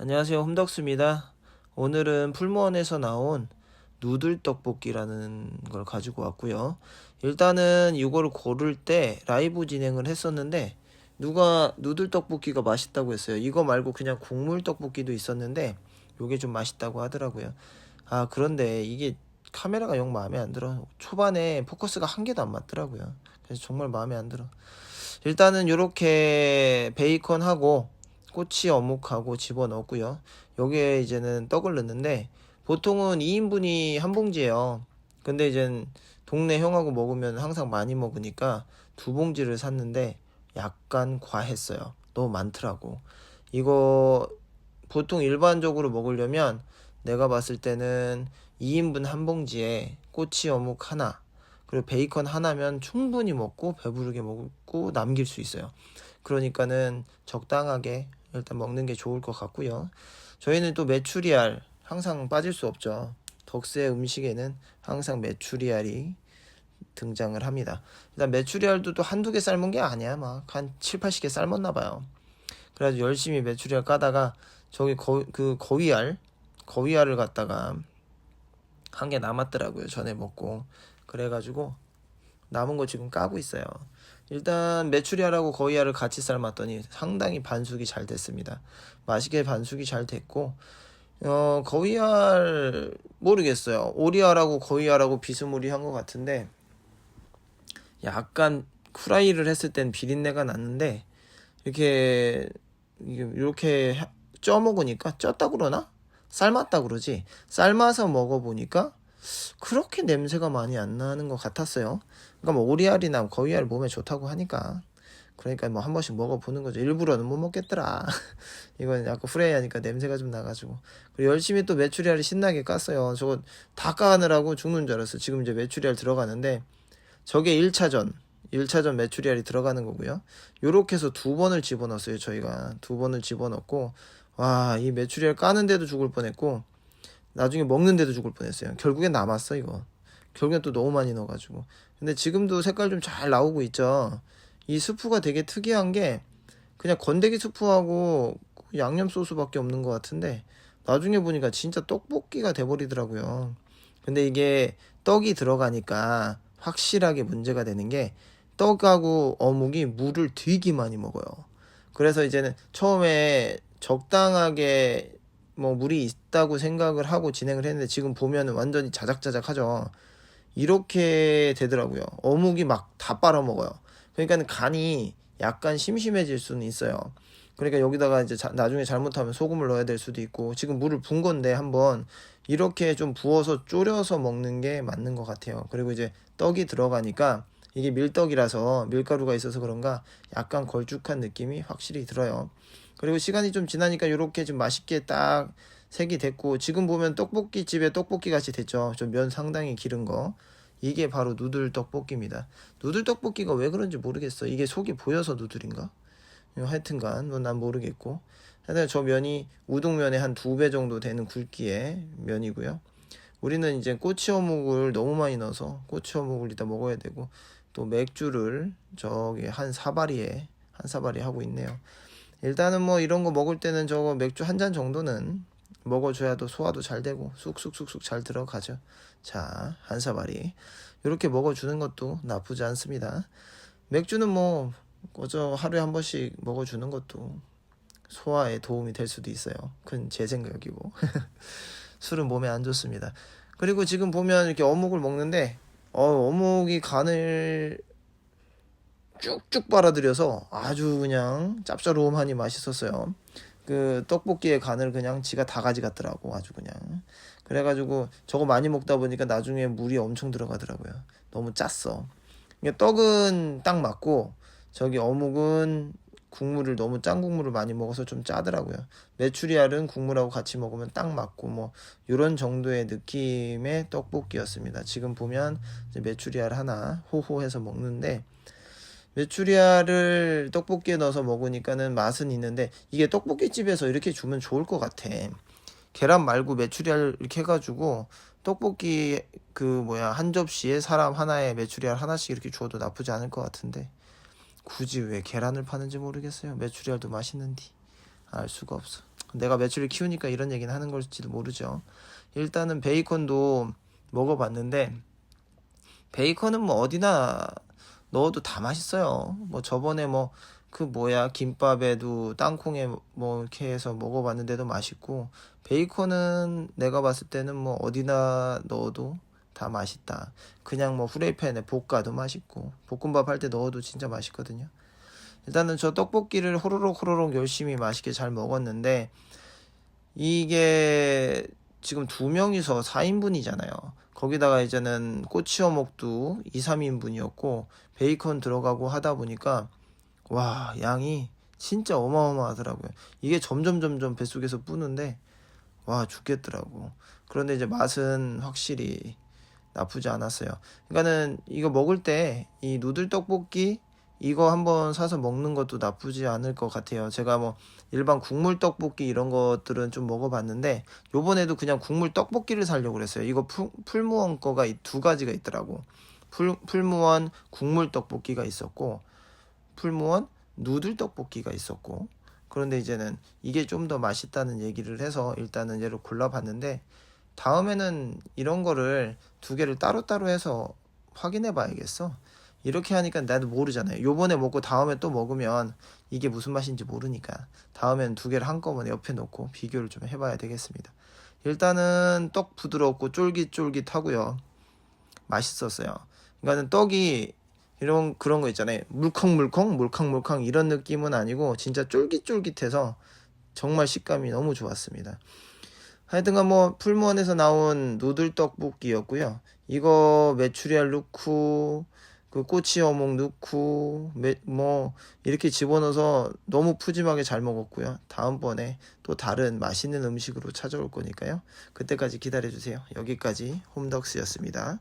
안녕하세요. 홈덕수입니다. 오늘은 풀무원에서 나온 누들 떡볶이라는 걸 가지고 왔고요. 일단은 이걸 고를 때 라이브 진행을 했었는데 누가 누들 떡볶이가 맛있다고 했어요. 이거 말고 그냥 국물 떡볶이도 있었는데 요게 좀 맛있다고 하더라고요. 아 그런데 이게 카메라가 영 마음에 안 들어. 초반에 포커스가 한 개도 안 맞더라고요. 그래서 정말 마음에 안 들어. 일단은 요렇게 베이컨하고 꼬치 어묵하고 집어넣고요. 여기에 이제는 떡을 넣는데 보통은 2인분이 한 봉지예요. 근데 이젠 동네 형하고 먹으면 항상 많이 먹으니까 두 봉지를 샀는데 약간 과했어요. 너무 많더라고. 이거 보통 일반적으로 먹으려면 내가 봤을 때는 2인분 한 봉지에 꼬치 어묵 하나 그리고 베이컨 하나면 충분히 먹고 배부르게 먹고 남길 수 있어요. 그러니까는 적당하게 일단 먹는 게 좋을 것 같고요. 저희는 또 메추리알 항상 빠질 수 없죠. 덕스의 음식에는 항상 메추리알이 등장을 합니다. 일단 메추리알도 또 한두 개 삶은 게 아니야. 막 한 7, 80개 삶았나 봐요. 그래가지고 열심히 메추리알 까다가 저기 거, 그 거위알 거위알을 갖다가 한 개 남았더라고요. 전에 먹고 그래가지고 남은 거 지금 까고 있어요. 일단 메추리알하고 거위알을 같이 삶았더니 상당히 반숙이 잘 됐습니다. 맛있게 반숙이 잘 됐고 어 거위알 모르겠어요. 오리알하고 거위알하고 비스무리한 것 같은데 약간 후라이를 했을 땐 비린내가 났는데 이렇게 이렇게 쪄 먹으니까 쪘다 그러나 삶았다 그러지 삶아서 먹어보니까 그렇게 냄새가 많이 안 나는 것 같았어요. 그러니까 뭐 오리알이나 거위알 몸에 좋다고 하니까 그러니까 뭐 한 번씩 먹어보는 거죠. 일부러는 못 먹겠더라. 이건 약간 후레이하니까 냄새가 좀 나가지고 그리고 열심히 또 메추리알을 신나게 깠어요. 저거 다 까느라고 죽는 줄 알았어. 지금 이제 메추리알 들어가는데 저게 1차전 1차전 메추리알이 들어가는 거고요. 요렇게 해서 두 번을 집어넣었어요. 저희가 두 번을 집어넣고 와 이 메추리알 까는데도 죽을 뻔했고 나중에 먹는데도 죽을 뻔했어요. 결국엔 남았어 이거. 결국엔 또 너무 많이 넣어가지고. 근데 지금도 색깔 좀 잘 나오고 있죠. 이 스프가 되게 특이한 게 그냥 건더기 스프하고 양념 소스밖에 없는 것 같은데 나중에 보니까 진짜 떡볶이가 돼버리더라고요. 근데 이게 떡이 들어가니까 확실하게 문제가 되는 게 떡하고 어묵이 물을 되게 많이 먹어요. 그래서 이제는 처음에 적당하게 뭐 물이 있다고 생각을 하고 진행을 했는데 지금 보면은 완전히 자작자작하죠. 이렇게 되더라고요. 어묵이 막 다 빨아먹어요. 그러니까 간이 약간 심심해질 수는 있어요. 그러니까 여기다가 이제 자, 나중에 잘못하면 소금을 넣어야 될 수도 있고 지금 물을 분 건데 한번 이렇게 좀 부어서 졸여서 먹는 게 맞는 것 같아요. 그리고 이제 떡이 들어가니까 이게 밀떡이라서 밀가루가 있어서 그런가 약간 걸쭉한 느낌이 확실히 들어요. 그리고 시간이 좀 지나니까 이렇게 좀 맛있게 딱 색이 됐고 지금 보면 떡볶이 집에 떡볶이 같이 됐죠. 좀 면 상당히 기른 거. 이게 바로 누들 떡볶이입니다. 누들 떡볶이가 왜 그런지 모르겠어. 이게 속이 보여서 누들인가? 하여튼간 뭐 난 모르겠고. 하여튼 저 면이 우동면의 한 두 배 정도 되는 굵기의 면이고요. 우리는 이제 꼬치 어묵을 너무 많이 넣어서 꼬치 어묵을 이따 먹어야 되고 또 맥주를 저기 한 사바리에 한 사바리 하고 있네요. 일단은 뭐 이런 거 먹을 때는 저거 맥주 한 잔 정도는 먹어줘야 또 소화도 잘 되고 쑥쑥쑥쑥 잘 들어가죠. 자, 한 사발이 이렇게 먹어주는 것도 나쁘지 않습니다. 맥주는 뭐 거저 하루에 한 번씩 먹어주는 것도 소화에 도움이 될 수도 있어요. 그건 제 생각이고 술은 몸에 안 좋습니다. 그리고 지금 보면 이렇게 어묵을 먹는데 어, 어묵이 간을 쭉쭉 빨아들여서 아주 그냥 짭조름하니 맛있었어요. 그 떡볶이의 간을 그냥 지가 다 가져갔더라고 아주 그냥. 그래가지고 저거 많이 먹다 보니까 나중에 물이 엄청 들어가더라고요. 너무 짰어. 떡은 딱 맞고 저기 어묵은 국물을 너무 짠 국물을 많이 먹어서 좀 짜더라고요. 메추리알은 국물하고 같이 먹으면 딱 맞고 뭐 이런 정도의 느낌의 떡볶이였습니다. 지금 보면 메추리알 하나 호호해서 먹는데 메추리알을 떡볶이에 넣어서 먹으니까는 맛은 있는데 이게 떡볶이 집에서 이렇게 주면 좋을 것 같아. 계란 말고 메추리알 이렇게 해가지고 떡볶이 그 뭐야 한 접시에 사람 하나에 메추리알 하나씩 이렇게 주어도 나쁘지 않을 것 같은데 굳이 왜 계란을 파는지 모르겠어요. 메추리알도 맛있는디 알 수가 없어. 내가 매출을 키우니까 이런 얘기는 하는 걸지도 모르죠. 일단은 베이컨도 먹어봤는데 베이컨은 뭐 어디나 넣어도 다 맛있어요. 뭐 저번에 뭐 그 뭐야 김밥에도 땅콩에 뭐 이렇게 해서 먹어봤는데도 맛있고 베이컨은 내가 봤을 때는 뭐 어디나 넣어도 다 맛있다. 그냥 뭐 후라이팬에 볶아도 맛있고 볶음밥 할 때 넣어도 진짜 맛있거든요. 일단은 저 떡볶이를 호로록 호로록 열심히 맛있게 잘 먹었는데 이게 지금 두 명이서 4인분이잖아요. 거기다가 이제는 꼬치 어묵도 2, 3인분이었고 베이컨 들어가고 하다 보니까 와 양이 진짜 어마어마하더라고요. 이게 점점 점점 뱃속에서 뿌는데 와 죽겠더라고. 그런데 이제 맛은 확실히 나쁘지 않았어요. 그러니까는 이거 먹을 때 이 누들 떡볶이 이거 한번 사서 먹는 것도 나쁘지 않을 것 같아요. 제가 뭐 일반 국물 떡볶이 이런 것들은 좀 먹어봤는데 요번에도 그냥 국물 떡볶이를 사려고 그랬어요. 이거 풀, 풀무원 거가 이 두 가지가 있더라고. 풀, 풀무원 국물 떡볶이가 있었고 풀무원 누들 떡볶이가 있었고 그런데 이제는 이게 좀 더 맛있다는 얘기를 해서 일단은 얘를 골라봤는데 다음에는 이런 거를 두 개를 따로따로 해서 확인해 봐야겠어. 이렇게 하니까 나도 모르잖아요. 요번에 먹고 다음에 또 먹으면 이게 무슨 맛인지 모르니까 다음엔 두 개를 한꺼번에 옆에 놓고 비교를 좀 해봐야 되겠습니다. 일단은 떡 부드럽고 쫄깃쫄깃하고요. 맛있었어요. 그러니까는 떡이 이런 그런 거 있잖아요. 물컹물컹 물캉물캉 이런 느낌은 아니고 진짜 쫄깃쫄깃해서 정말 식감이 너무 좋았습니다. 하여튼간 뭐 풀무원에서 나온 누들 떡볶이였고요. 이거 메추리알 넣고 그 꼬치 어묵 넣고 메- 뭐 이렇게 집어넣어서 너무 푸짐하게 잘 먹었고요. 다음번에 또 다른 맛있는 음식으로 찾아올 거니까요. 그때까지 기다려 주세요. 여기까지 홈덕스였습니다.